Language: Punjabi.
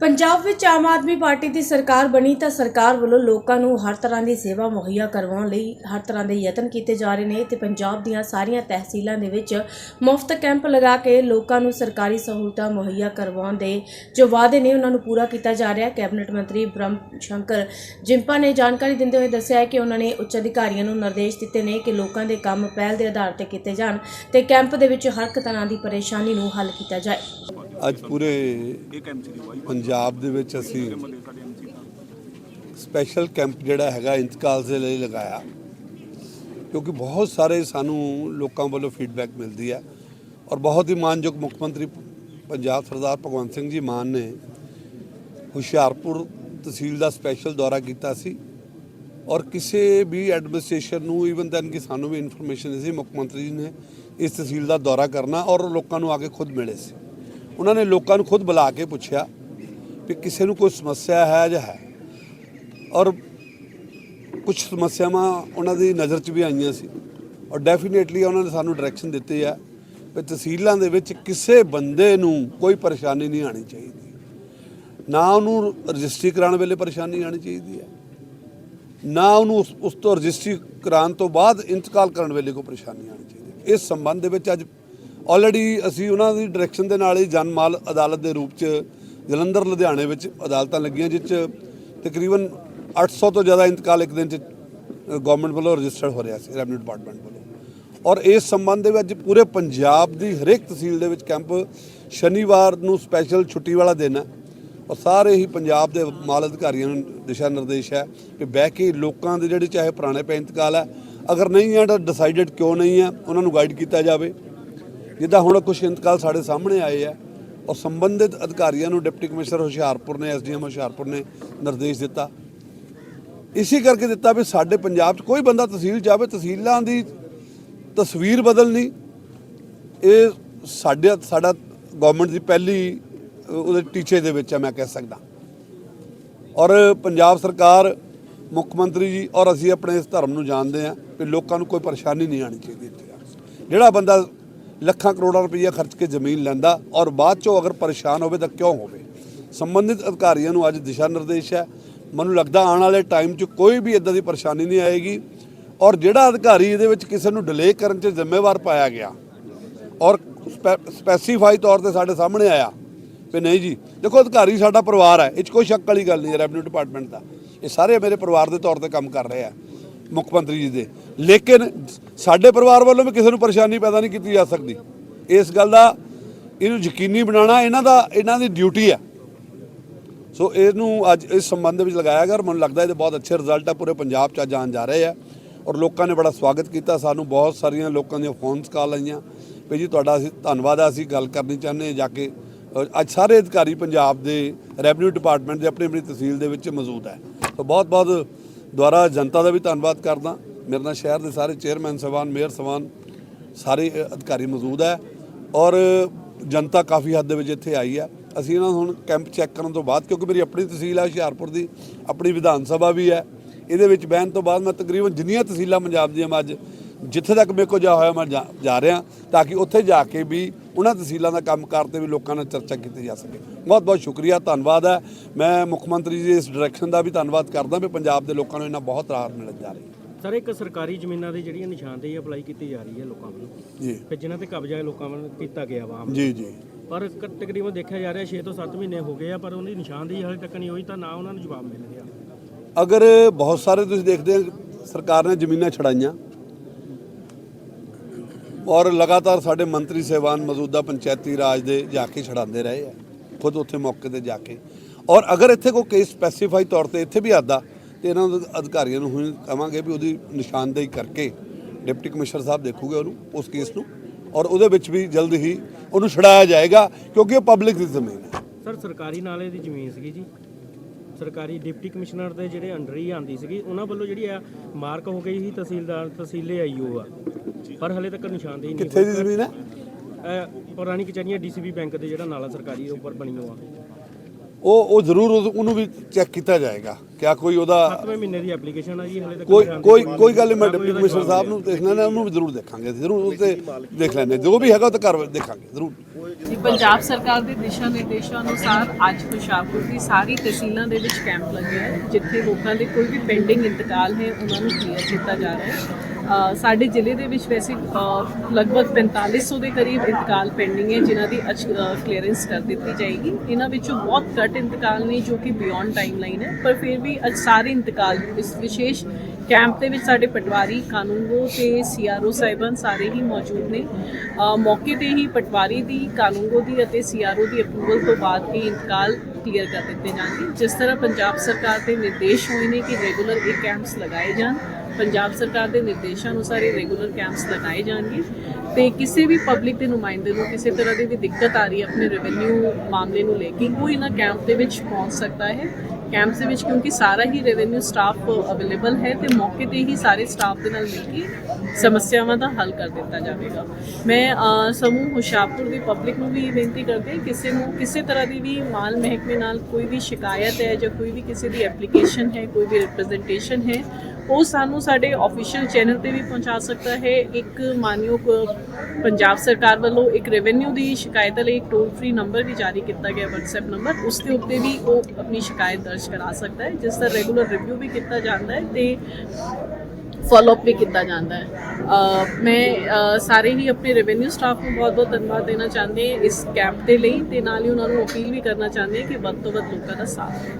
ਪੰਜਾਬ ਵਿੱਚ ਆਮ ਆਦਮੀ ਪਾਰਟੀ ਦੀ ਸਰਕਾਰ ਬਣੀ ਤਾਂ ਸਰਕਾਰ ਵੱਲੋਂ ਲੋਕਾਂ ਨੂੰ ਹਰ ਤਰ੍ਹਾਂ ਦੀ ਸੇਵਾ ਮੁਹੱਈਆ ਕਰਵਾਉਣ ਲਈ ਹਰ ਤਰ੍ਹਾਂ ਦੇ ਯਤਨ ਕੀਤੇ ਜਾ ਰਹੇ ਨੇ ਤੇ ਪੰਜਾਬ ਦੀਆਂ ਸਾਰੀਆਂ ਤਹਿਸੀਲਾਂ ਦੇ ਵਿੱਚ ਮੁਫਤ ਕੈਂਪ ਲਗਾ ਕੇ ਲੋਕਾਂ ਨੂੰ ਸਰਕਾਰੀ ਸਹੂਲਤਾਂ ਮੁਹੱਈਆ ਕਰਵਾਉਣ ਦੇ ਜੋ ਵਾਅਦੇ ਨੇ ਉਹਨਾਂ ਨੂੰ ਪੂਰਾ ਕੀਤਾ ਜਾ ਰਿਹਾ। ਹੈ ਕੈਬਨਿਟ ਮੰਤਰੀ ਬ੍ਰਹਮ ਸ਼ੰਕਰ ਜਿੰਪਾ ਨੇ ਜਾਣਕਾਰੀ ਦਿੰਦੇ ਹੋਏ ਦੱਸਿਆ ਹੈ ਕਿ ਉਹਨਾਂ ਨੇ ਉੱਚ ਅਧਿਕਾਰੀਆਂ ਨੂੰ ਨਿਰਦੇਸ਼ ਦਿੱਤੇ ਨੇ ਕਿ ਲੋਕਾਂ ਦੇ ਕੰਮ ਪਹਿਲ ਦੇ ਆਧਾਰ ਤੇ ਕੀਤੇ ਜਾਣ ਤੇ ਕੈਂਪ ਦੇ ਵਿੱਚ ਹਰ ਇੱਕ ਤਰ੍ਹਾਂ ਦੀ ਪਰੇਸ਼ਾਨੀ ਨੂੰ ਹੱਲ ਕੀਤਾ ਜਾਏ। ਅੱਜ ਪੂਰੇ ਪੰਜਾਬ ਦੇ ਵਿੱਚ ਅਸੀਂ ਸਪੈਸ਼ਲ ਕੈਂਪ ਜਿਹੜਾ ਹੈਗਾ ਇੰਤਕਾਲ ਦੇ ਲਈ ਲਗਾਇਆ। ਕਿਉਂਕਿ ਬਹੁਤ ਸਾਰੇ ਸਾਨੂੰ ਲੋਕਾਂ ਵੱਲੋਂ ਫੀਡਬੈਕ ਮਿਲਦੀ ਹੈ ਔਰ ਬਹੁਤ ਹੀ ਮਾਨਯੋਗ ਮੁੱਖ ਮੰਤਰੀ ਪੰਜਾਬ ਸਰਦਾਰ ਭਗਵੰਤ ਸਿੰਘ ਜੀ ਮਾਨ ਨੇ ਹੁਸ਼ਿਆਰਪੁਰ ਤਹਿਸੀਲ ਦਾ ਸਪੈਸ਼ਲ ਦੌਰਾ ਕੀਤਾ ਸੀ ਔਰ ਕਿਸੇ ਵੀ ਐਡਮਿਨਿਸਟ੍ਰੇਸ਼ਨ ਨੂੰ ਈਵਨ ਦੈਨ ਕਿ ਸਾਨੂੰ ਵੀ ਇਨਫੋਰਮੇਸ਼ਨ ਸੀ, ਮੁੱਖ ਮੰਤਰੀ ਜੀ ਨੇ ਇਸ ਤਹਿਸੀਲ ਦਾ ਦੌਰਾ ਕਰਨਾ ਔਰ ਲੋਕਾਂ ਨੂੰ ਆ ਕੇ ਖੁਦ ਮਿਲੇ ਸੀ। ਉਹਨਾਂ ਨੇ ਲੋਕਾਂ ਨੂੰ ਖੁਦ ਬੁਲਾ ਕੇ ਪੁੱਛਿਆ ਕਿ ਕਿਸੇ ਨੂੰ ਕੋਈ ਸਮੱਸਿਆ ਹੈ ਜਾਂ ਹੈ। ਔਰ ਕੁਝ ਸਮੱਸਿਆਵਾਂ ਉਹਨਾਂ ਦੀ ਨਜ਼ਰ 'ਚ ਵੀ ਆਈਆਂ ਸੀ। ਔਰ ਡੈਫੀਨੇਟਲੀ ਉਹਨਾਂ ਨੇ ਸਾਨੂੰ ਡਾਇਰੈਕਸ਼ਨ ਦਿੱਤੀ ਹੈ ਕਿ ਤਹਿਸੀਲਾਂ ਦੇ ਵਿੱਚ ਕਿਸੇ ਬੰਦੇ ਨੂੰ ਕੋਈ ਪਰੇਸ਼ਾਨੀ ਨਹੀਂ ਆਣੀ ਚਾਹੀਦੀ। ਨਾ ਉਹਨੂੰ ਰਜਿਸਟਰੀ ਕਰਾਉਣ ਵੇਲੇ ਪਰੇਸ਼ਾਨੀ ਆਣੀ ਚਾਹੀਦੀ ਹੈ। ਨਾ ਉਹਨੂੰ ਉਸ- ਉਸ ਤੋਂ ਰਜਿਸਟਰੀ ਕਰਾਉਣ ਤੋਂ ਬਾਅਦ ਇੰਤਕਾਲ ਕਰਨ ਵੇਲੇ ਕੋਈ ਪਰੇਸ਼ਾਨੀ ਆਣੀ ਚਾਹੀਦੀ ਇਸ ਸੰਬੰਧ ਦੇ ਵਿੱਚ ਅੱਜ ਆਲਰੇਡੀ ਅਸੀਂ ਉਹਨਾਂ ਦੀ ਡਾਇਰੈਕਸ਼ਨ ਦੇ ਨਾਲ ਹੀ ਜਨਮਾਲ ਅਦਾਲਤ ਦੇ ਰੂਪ 'ਚ ਜਲੰਧਰ, ਲੁਧਿਆਣੇ ਵਿੱਚ ਅਦਾਲਤਾਂ ਲੱਗੀਆਂ ਜਿਸ 'ਚ ਤਕਰੀਬਨ 800 ਤੋਂ ਜ਼ਿਆਦਾ ਇੰਤਕਾਲ ਇੱਕ ਦਿਨ 'ਚ ਗਵਰਨਮੈਂਟ ਵੱਲੋਂ ਰਜਿਸਟਰਡ ਹੋ ਰਿਹਾ ਸੀ, ਰੈਵਨਿਊ ਡਿਪਾਰਟਮੈਂਟ ਵੱਲੋਂ। ਔਰ ਇਸ ਸੰਬੰਧ ਦੇ ਵਿੱਚ ਪੂਰੇ ਪੰਜਾਬ ਦੀ ਹਰੇਕ ਤਹਿਸੀਲ ਦੇ ਵਿੱਚ ਕੈਂਪ ਸ਼ਨੀਵਾਰ ਨੂੰ ਸਪੈਸ਼ਲ ਛੁੱਟੀ ਵਾਲਾ ਦਿਨ ਹੈ। ਔਰ ਸਾਰੇ ਹੀ ਪੰਜਾਬ ਦੇ ਮਾਲ ਅਧਿਕਾਰੀਆਂ ਨੂੰ ਦਿਸ਼ਾ ਨਿਰਦੇਸ਼ ਹੈ ਕਿ ਬਹਿ ਕੇ ਲੋਕਾਂ ਦੇ ਜਿਹੜੇ ਚਾਹੇ ਪੁਰਾਣੇ ਪੈ ਇੰਤਕਾਲ ਹੈ, ਅਗਰ ਨਹੀਂ ਹੈ ਤਾਂ ਡਿਸਾਈਡਡ ਕਿਉਂ ਨਹੀਂ ਹੈ, ਉਹਨਾਂ ਨੂੰ ਗਾਈਡ ਕੀਤਾ ਜਾਵੇ। ਜਿੱਦਾਂ ਹੁਣ ਕੁਝ ਇੰਤਕਾਲ ਸਾਡੇ ਸਾਹਮਣੇ ਆਏ ਆ ਔਰ ਸੰਬੰਧਿਤ ਅਧਿਕਾਰੀਆਂ ਨੂੰ ਡਿਪਟੀ ਕਮਿਸ਼ਨਰ ਹੁਸ਼ਿਆਰਪੁਰ ਨੇ, ਐਸਡੀਐਮ ਹੁਸ਼ਿਆਰਪੁਰ ਨੇ ਨਿਰਦੇਸ਼ ਦਿੱਤਾ। ਇਸੇ ਕਰਕੇ ਦਿੱਤਾ ਵੀ ਸਾਡੇ ਪੰਜਾਬ 'ਚ ਕੋਈ ਬੰਦਾ ਤਹਿਸੀਲ ਜਾਵੇ ਤਹਿਸੀਲਾਂ ਦੀ ਤਸਵੀਰ ਬਦਲਣੀ। ਇਹ ਸਾਡੇ, ਸਾਡਾ ਗਵਰਨਮੈਂਟ ਦੀ ਪਹਿਲੀ ਉਹਦੇ ਟੀਚੇ ਦੇ ਵਿੱਚ ਹੈ ਮੈਂ ਕਹਿ ਸਕਦਾ। ਔਰ ਪੰਜਾਬ ਸਰਕਾਰ, ਮੁੱਖ ਮੰਤਰੀ ਜੀ, ਔਰ ਅਸੀਂ ਆਪਣੇ ਇਸ ਧਰਮ ਨੂੰ ਜਾਣਦੇ ਹਾਂ ਕਿ ਲੋਕਾਂ ਨੂੰ ਕੋਈ ਪਰੇਸ਼ਾਨੀ ਨਹੀਂ ਆਣੀ ਚਾਹੀਦੀ ਇੱਥੇ ਜਿਹੜਾ ਬੰਦਾ ਲੱਖਾਂ ਕਰੋੜਾਂ ਰੁਪਈਆ ਖਰਚ ਕੇ ਜ਼ਮੀਨ ਲੈਂਦਾ ਔਰ ਬਾਅਦ ਚੋਂ ਅਗਰ ਪਰੇਸ਼ਾਨ ਹੋਵੇ ਤਾਂ ਕਿਉਂ ਹੋਵੇ? ਸੰਬੰਧਿਤ ਅਧਿਕਾਰੀਆਂ ਨੂੰ ਅੱਜ ਦਿਸ਼ਾ ਨਿਰਦੇਸ਼ ਹੈ। ਮੈਨੂੰ ਲੱਗਦਾ ਆਉਣ ਵਾਲੇ ਟਾਈਮ 'ਚ ਕੋਈ ਵੀ ਇਦਾਂ ਦੀ ਪਰੇਸ਼ਾਨੀ ਨਹੀਂ ਆਏਗੀ ਔਰ ਜਿਹੜਾ ਅਧਿਕਾਰੀ ਇਹਦੇ ਵਿੱਚ ਕਿਸੇ ਨੂੰ ਡਿਲੇ ਕਰਨ 'ਚ ਜ਼ਿੰਮੇਵਾਰ ਪਾਇਆ ਗਿਆ ਔਰ ਸਪੈਸੀਫਾਈ ਤੌਰ ਤੇ ਸਾਡੇ ਸਾਹਮਣੇ ਆਇਆ ਵੀ ਨਹੀਂ ਜੀ, ਦੇਖੋ ਅਧਿਕਾਰੀ ਸਾਡਾ ਪਰਿਵਾਰ ਹੈ, ਇਹ 'ਚ ਕੋਈ ਸ਼ੱਕ ਵਾਲੀ ਗੱਲ ਨਹੀਂ ਹੈ ਰੈਵਨਿਊ ਡਿਪਾਰਟਮੈਂਟ ਦਾ। ਇਹ ਸਾਰੇ ਮੇਰੇ ਪਰਿਵਾਰ ਦੇ ਤੌਰ ਤੇ ਕੰਮ ਕਰ ਰਹੇ ਆ। ਮੁੱਖ ਮੰਤਰੀ ਜੀ ਦੇ। ਲੇਕਿਨ ਸਾਡੇ ਪਰਿਵਾਰ ਵੱਲੋਂ ਵੀ ਕਿਸੇ ਨੂੰ ਪਰੇਸ਼ਾਨੀ ਪੈਦਾ ਨਹੀਂ ਕੀਤੀ ਜਾ ਸਕਦੀ। ਇਸ ਗੱਲ ਦਾ ਇਹਨੂੰ ਯਕੀਨੀ ਬਣਾਉਣਾ ਇਹਨਾਂ ਦਾ, ਇਹਨਾਂ ਦੀ ਡਿਊਟੀ ਹੈ। ਸੋ ਇਹਨੂੰ ਅੱਜ ਇਸ ਸੰਬੰਧ ਵਿੱਚ ਲਗਾਇਆ ਗਿਆ ਔਰ ਮੈਨੂੰ ਲੱਗਦਾ ਇਹਦੇ ਬਹੁਤ ਅੱਛੇ ਰਿਜ਼ਲਟ ਆ। ਪੂਰੇ ਪੰਜਾਬ 'ਚ ਅੱਜ ਆਉਣ ਜਾ ਰਹੇ ਆ। ਔਰ ਲੋਕਾਂ ਨੇ ਬੜਾ ਸਵਾਗਤ ਕੀਤਾ। ਸਾਨੂੰ ਬਹੁਤ ਸਾਰੀਆਂ ਲੋਕਾਂ ਦੀਆਂ ਫੋਨਸ ਕਾਲ ਆਈਆਂ। ਵੀ ਜੀ ਤੁਹਾਡਾ ਅਸੀਂ ਧੰਨਵਾਦ ਆ, ਅਸੀਂ ਗੱਲ ਕਰਨੀ ਚਾਹੁੰਦੇ ਜਾ ਕੇ। ਅੱਜ ਸਾਰੇ ਅਧਿਕਾਰੀ ਪੰਜਾਬ ਦੇ ਰੈਵਨਿਊ ਡਿਪਾਰਟਮੈਂਟ ਦੇ, ਆਪਣੀ ਆਪਣੀ ਤਹਿਸੀਲ ਦੇ ਵਿੱਚ ਮੌਜੂਦ ਹੈ। ਸੋ ਬਹੁਤ ਬਹੁਤ ਦੁਆਰਾ ਜਨਤਾ ਦਾ ਵੀ ਧੰਨਵਾਦ ਕਰਦਾ। ਮੇਰੇ ਨਾਲ ਸ਼ਹਿਰ ਦੇ ਸਾਰੇ ਚੇਅਰਮੈਨ ਸਵਾਨ, ਮੇਅਰ ਸਵਾਨ, ਸਾਰੇ ਅਧਿਕਾਰੀ ਮੌਜੂਦ ਹੈ ਔਰ ਜਨਤਾ ਕਾਫੀ ਹੱਦ ਦੇ ਵਿੱਚ ਇੱਥੇ ਆਈ ਹੈ। ਅਸੀਂ ਇਹਨਾਂ ਨੂੰ ਹੁਣ ਕੈਂਪ ਚੈੱਕ ਕਰਨ ਤੋਂ ਬਾਅਦ, ਕਿਉਂਕਿ ਮੇਰੀ ਆਪਣੀ ਤਹਿਸੀਲ ਹੈ, ਹੁਸ਼ਿਆਰਪੁਰ ਦੀ, ਆਪਣੀ ਵਿਧਾਨ ਸਭਾ ਵੀ ਹੈ। ਇਹਦੇ ਵਿੱਚ ਬਹਿਣ ਤੋਂ ਬਾਅਦ ਮੈਂ ਤਕਰੀਬਨ ਜਿੰਨੀਆਂ ਤਹਿਸੀਲਾਂ ਪੰਜਾਬ ਦੀਆਂ ਮੈਂ ਅੱਜ ਜਿੱਥੇ ਤੱਕ ਮੇਰੇ ਕੋਲ ਜਾ ਹੋਇਆ ਮੈਂ ਜਾ- ਰਿਹਾ ਤਾਂ ਕਿ ਉੱਥੇ ਜਾ ਕੇ ਵੀ ਉਹਨਾਂ ਤਹਿਸੀਲਾਂ ਦਾ ਕੰਮ ਤੇ ਵੀ ਲੋਕਾਂ ਨਾਲ ਚਰਚਾ ਕੀਤੀ ਜਾ ਸਕੇ। ਬਹੁਤ ਬਹੁਤ ਸ਼ੁਕਰੀਆ ਧੰਨਵਾਦ ਹੈ। ਮੈਂ ਮੁੱਖ ਮੰਤਰੀ ਜੀ ਦੇ ਇਸ ਡਾਇਰੈਕਸ਼ਨ ਦਾ ਵੀ ਧੰਨਵਾਦ ਕਰਦਾ ਵੀ ਪੰਜਾਬ ਦੇ ਲੋਕਾਂ ਨੂੰ ਇਹਨਾਂ ਬਹੁਤ ਰਾਹਤ ਮਿਲਣ ਜਾ ਰਹੀ ਹੈ। ਸਰ ਇੱਕ ਸਰਕਾਰੀ ਜ਼ਮੀਨਾਂ ਦੀ ਜਿਹੜੀਆਂ ਨਿਸ਼ਾਨਦੇਹੀ ਅਪਲਾਈ ਕੀਤੀ ਜਾ ਰਹੀ ਹੈ ਲੋਕਾਂ ਵੱਲੋਂ ਜੀ। ਫਿਰ ਜਿਨ੍ਹਾਂ ਤੇ ਕਬਜ਼ਾ ਲੋਕਾਂ ਵੱਲੋਂ ਕੀਤਾ ਗਿਆ ਵਾ ਜੀ ਜੀ। ਪਰ ਕ- ਤਕਰੀਬਨ ਦੇਖਿਆ ਜਾ ਰਿਹਾ 6 ਤੋਂ 7 ਮਹੀਨੇ ਹੋ ਗਏ ਆ ਪਰ ਉਹਦੀ ਨਿਸ਼ਾਨਦੇਹੀ ਹਾਲੇ ਤੱਕ ਨਹੀਂ ਹੋਈ ਤਾਂ ਨਾ ਉਹਨਾਂ ਨੂੰ ਜਵਾਬ ਮਿਲ ਰਿਹਾ। ਅਗਰ ਬਹੁਤ ਸਾਰੇ ਤੁਸੀਂ ਦੇਖਦੇ ਹੋ ਸਰਕਾਰ ਨੇ ਜ਼ਮੀਨਾਂ ਛੜਾਈਆਂ। ਔਰ ਲਗਾਤਾਰ ਸਾਡੇ ਮੰਤਰੀ ਸਹਿਬਾਨ ਮੌਜੂਦਾ ਪੰਚਾਇਤੀ ਰਾਜ ਦੇ ਜਾ ਕੇ ਛੜਾਉਂਦੇ ਰਹੇ ਆ, ਖੁਦ ਉੱਥੇ ਮੌਕੇ ਤੇ ਜਾ ਕੇ। ਔਰ ਅਗਰ ਇੱਥੇ ਕੋਈ ਕੇਸ ਸਪੈਸੀਫਾਈ ਤੌਰ ਤੇ ਇੱਥੇ ਵੀ ਆਦਾ, ਤੇ ਇਹਨਾਂ ਦੇ ਅਧਿਕਾਰੀਆਂ ਨੂੰ ਹੁਣ ਕਵਾਂਗੇ ਵੀ ਉਹਦੀ ਨਿਸ਼ਾਨਦੇਹੀ ਕਰਕੇ ਡਿਪਟੀ ਕਮਿਸ਼ਨਰ ਸਾਹਿਬ ਦੇਖੂਗੇ ਉਹਨੂੰ, ਉਸ ਕੇਸ ਨੂੰ। ਔਰ ਉਹਦੇ ਵਿੱਚ ਵੀ ਜਲਦ ਹੀ ਉਹਨੂੰ ਛੜਾਇਆ ਜਾਏਗਾ, ਕਿਉਂਕਿ ਉਹ ਪਬਲਿਕ ਦੀ ਜ਼ਮੀਨ ਹੈ। ਸਰ, ਸਰਕਾਰੀ ਨਾਲੇ ਦੀ ਜ਼ਮੀਨ ਸੀਗੀ ਜੀ। ਸਰਕਾਰੀ ਡਿਪਟੀ ਕਮਿਸ਼ਨਰ ਦੇ ਜਿਹੜੇ ਅੰਡਰ ਹੀ ਆਂਦੀ ਸੀਗੀ ਉਹਨਾਂ ਵੱਲੋਂ ਜਿਹੜੀ ਆ ਮਾਰਕ ਹੋ ਗਈ ਸੀ ਤਹਿਸੀਲਦਾਰ ਤਹਿਸੀਲੇ ਆਈਓ ਆ। ਪਰ ਹਲੇ ਤੱਕ ਨਿਸ਼ਾਨਦੇਹੀ ਨਹੀਂ ਕਿੱਥੇ ਦੀ ਜ਼ਮੀਨ ਹੈ ਪੁਰਾਣੀ ਕਚਹਿਰੀਆਂ ਡੀਸੀਬੀ ਬੈਂਕ ਦੇ ਜਿਹੜਾ ਨਾਲਾ ਸਰਕਾਰੀ ਦੇ ਉੱਪਰ ਬਣੀ ਹੋਆ। ਉਹ ਉਹ ਜ਼ਰੂਰ ਉਸ- ਉਹਨੂੰ ਵੀ ਚੈੱਕ ਕੀਤਾ ਜਾਏਗਾ। ਕਿਆ ਕੋਈ ਉਹਦਾ 7ਵੇਂ ਮਹੀਨੇ ਦੀ ਐਪਲੀਕੇਸ਼ਨ ਆ ਜੀ ਹਲੇ ਤੱਕ ਕੋਈ ਕੋਈ ਕੋਈ ਗੱਲ ਨਹੀਂ ਮੈਂ ਡਿਪਟੀ ਕਮਿਸ਼ਨਰ ਸਾਹਿਬ ਨੂੰ ਦੇਖਣਾ ਨਾ ਉਹਨੂੰ ਵੀ ਜ਼ਰੂਰ ਦੇਖਾਂਗੇ ਜ਼ਰੂਰ ਉਸ ਤੇ ਦੇਖ ਲੈਣੇ ਜੋ ਵੀ ਹੈਗਾ ਉਹ ਤਾਂ ਕਰ ਦੇਖਾਂਗੇ ਜ਼ਰੂਰ। ਜੀ ਪੰਜਾਬ ਸਰਕਾਰ ਦੇ ਦਿਸ਼ਾ ਨਿਰਦੇਸ਼ਾਂ ਅਨੁਸਾਰ ਅੱਜ ਹੁਸ਼ਿਆਰਪੁਰ ਦੀ ਸਾਰੀ ਤਹਿਸੀਲਾਂ ਦੇ ਵਿੱਚ ਕੈਂਪ ਲੱਗੇ ਹੈ ਜਿੱਥੇ ਲੋਕਾਂ ਦੇ ਕੋਈ ਵੀ ਪੈਂਡਿੰਗ ਇੰਤਕਾਲ ਹੈ ਉਹਨਾਂ ਨੂੰ ਕਲੀਅਰ ਕੀਤਾ ਜਾ ਰਿਹਾ ਹੈ। ਸਾਡੇ ਜ਼ਿਲ੍ਹੇ ਦੇ ਵਿੱਚ ਵੈਸੇ ਅ, ਲਗਭਗ 4500 ਦੇ ਕਰੀਬ ਇੰਤਕਾਲ ਪੈਂਡਿੰਗ ਹੈ ਜਿਨ੍ਹਾਂ ਦੀ ਅੱਜ ਕਲੀਅਰੈਂਸ ਕਰ ਦਿੱਤੀ ਜਾਏਗੀ। ਇਹਨਾਂ ਵਿੱਚੋਂ ਬਹੁਤ ਘੱਟ ਇੰਤਕਾਲ ਨੇ ਜੋ ਕਿ ਬਿਯੋਂਡ ਟਾਈਮਲਾਈਨ ਹੈ। ਪਰ ਫਿਰ ਵੀ ਅੱਜ ਸਾਰੇ ਇੰਤਕਾਲ ਇਸ ਵਿਸ਼ੇਸ਼ ਕੈਂਪ ਦੇ ਵਿੱਚ ਸਾਡੇ ਪਟਵਾਰੀ ਕਾਨੂੰਗੋ ਤੇ ਸੀਆਰਓ ਸਾਹਿਬਾਨ ਸਾਰੇ ਹੀ ਮੌਜੂਦ ਨੇ। ਮੌਕੇ ਤੇ ਹੀ ਪਟਵਾਰੀ ਦੀ ਕਾਨੂੰਗੋ ਦੀ ਅਤੇ ਸੀਆਰਓ ਦੀ ਅਪਰੂਵਲ ਤੋਂ ਬਾਅਦ ਹੀ ਇੰਤਕਾਲ ਕਲੀਅਰ ਕਰ ਦਿੱਤੇ ਜਾਣਗੇ। ਜਿਸ ਤਰ੍ਹਾਂ ਪੰਜਾਬ ਸਰਕਾਰ ਦੇ ਨਿਰਦੇਸ਼ ਹੋਏ ਨੇ ਕਿ ਰੈਗੂਲਰ ਇਹ ਕੈਂਪਸ ਲਗਾਏ ਜਾਣ। ਪੰਜਾਬ ਸਰਕਾਰ ਦੇ ਨਿਰਦੇਸ਼ਾਂ ਅਨੁਸਾਰ ਇਹ ਰੈਗੂਲਰ ਕੈਂਪਸ ਲਗਾਏ ਜਾਣਗੇ ਤੇ ਕਿਸੇ ਵੀ ਪਬਲਿਕ ਦੇ ਨੁਮਾਇੰਦੇ ਨੂੰ ਕਿਸੇ ਤਰ੍ਹਾਂ ਦੀ ਵੀ ਦਿੱਕਤ ਆ ਰਹੀ ਹੈ ਆਪਣੇ ਰੈਵਨਿਊ ਮਾਮਲੇ ਨੂੰ ਲੈ ਕੇ, ਉਹ ਇਹਨਾਂ ਕੈਂਪ ਦੇ ਵਿੱਚ ਪਹੁੰਚ ਸਕਦਾ ਹੈ। ਕੈਂਪਸ ਦੇ ਵਿੱਚ ਕਿਉਂਕਿ ਸਾਰਾ ਹੀ ਰੈਵਨਿਊ ਸਟਾਫ ਅਵੇਲੇਬਲ ਹੈ ਤੇ ਮੌਕੇ ਤੇ ਹੀ ਸਾਰੇ ਸਟਾਫ ਦੇ ਨਾਲ ਮਿਲ ਕੇ ਸਮੱਸਿਆਵਾਂ ਦਾ ਹੱਲ ਕਰ ਦਿੱਤਾ ਜਾਵੇਗਾ। ਮੈਂ ਸਮੂਹ ਹੁਸ਼ਿਆਰਪੁਰ ਦੀ ਪਬਲਿਕ ਨੂੰ ਵੀ ਇਹ ਬੇਨਤੀ ਕਰਦੇ ਕਿਸੇ ਨੂੰ ਕਿਸੇ ਤਰ੍ਹਾਂ ਦੀ ਵੀ ਮਾਲ ਮਹਿਕਮੇ ਨਾਲ ਕੋਈ ਵੀ ਸ਼ਿਕਾਇਤ ਹੈ ਜਾਂ ਕੋਈ ਵੀ ਕਿਸੇ ਦੀ ਐਪਲੀਕੇਸ਼ਨ ਹੈ, ਕੋਈ ਵੀ ਰਿਪਰੈਜ਼ੈਂਟੇਸ਼ਨ ਹੈ ਉਹ ਸਾਨੂੰ ਸਾਡੇ ਆਫੀਸ਼ੀਅਲ ਚੈਨਲ ਤੇ ਵੀ ਪਹੁੰਚਾ ਸਕਦਾ ਹੈ। ਇੱਕ ਮਾਨਯੋਗ ਪੰਜਾਬ ਸਰਕਾਰ ਵੱਲੋਂ ਇੱਕ ਰੈਵਨਿਊ ਦੀ ਸ਼ਿਕਾਇਤ ਲਈ ਇੱਕ ਟੋਲ ਫ੍ਰੀ ਨੰਬਰ ਵੀ ਜਾਰੀ ਕੀਤਾ ਗਿਆ, WhatsApp ਨੰਬਰ ਉਸ ਦੇ ਉੱਤੇ ਵੀ ਉਹ ਆਪਣੀ ਸ਼ਿਕਾਇਤ ਦਰਜ ਕਰਾ ਸਕਦਾ ਹੈ, ਜਿਸ ਦਾ ਰੈਗੂਲਰ ਰਿਵਿਊ ਵੀ ਕੀਤਾ ਜਾਂਦਾ ਹੈ ਤੇ ਫਾਲੋ ਅਪ ਵੀ ਕੀਤਾ ਜਾਂਦਾ ਹੈ। ਮੈਂ ਸਾਰੇ ਹੀ ਆਪਣੇ ਰੈਵਨਿਊ ਸਟਾਫ ਨੂੰ ਬਹੁਤ-ਬਹੁਤ ਧੰਨਵਾਦ ਦੇਣਾ ਚਾਹੁੰਦੇ ਇਸ ਕੈਂਪ ਦੇ ਲਈ ਤੇ ਨਾਲ ਹੀ ਉਹਨਾਂ ਨੂੰ ਅਪੀਲ ਵੀ ਕਰਨਾ ਚਾਹੁੰਦੇ ਹਾਂ ਕਿ ਵੱਧ ਤੋਂ ਵੱਧ ਲੋਕਾਂ ਦਾ ਸਾਥ ਦਿਓ